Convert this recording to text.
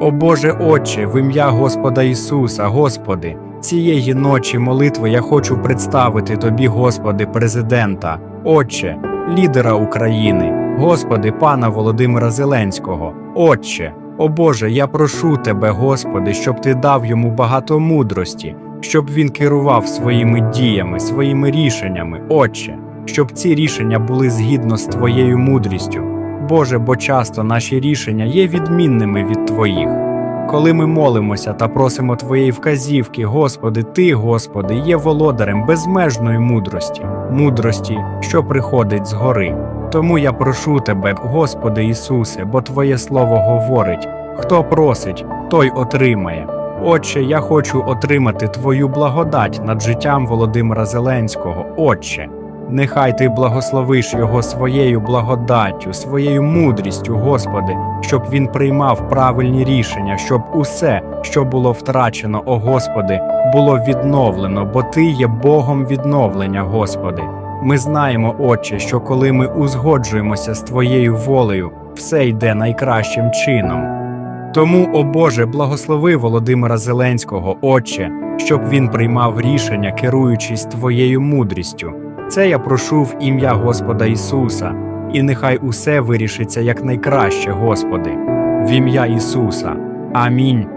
О Боже Отче, в ім'я Господа Ісуса, Господи, цієї ночі молитви я хочу представити Тобі, Господи, президента, Отче, лідера України, Господи, пана Володимира Зеленського, Отче. О Боже, я прошу Тебе, Господи, щоб Ти дав йому багато мудрості, щоб він керував своїми діями, своїми рішеннями, Отче, щоб ці рішення були згідно з Твоєю мудрістю. Боже, бо часто наші рішення є відмінними від Твоїх. Коли ми молимося та просимо Твоєї вказівки, Господи, Ти, Господи, є володарем безмежної мудрості, мудрості, що приходить згори. Тому я прошу Тебе, Господи Ісусе, бо Твоє Слово говорить: хто просить, той отримає. Отче, я хочу отримати Твою благодать над життям Володимира Зеленського, Отче. Нехай ти благословиш його своєю благодаттю, своєю мудрістю, Господи, щоб він приймав правильні рішення, щоб усе, що було втрачено, о Господи, було відновлено, бо Ти є Богом відновлення, Господи. Ми знаємо, Отче, що коли ми узгоджуємося з Твоєю волею, все йде найкращим чином. Тому, о Боже, благослови Володимира Зеленського, Отче, щоб він приймав рішення, керуючись Твоєю мудрістю. Це я прошу в ім'я Господа Ісуса, і нехай усе вирішиться якнайкраще, Господи, в ім'я Ісуса. Амінь.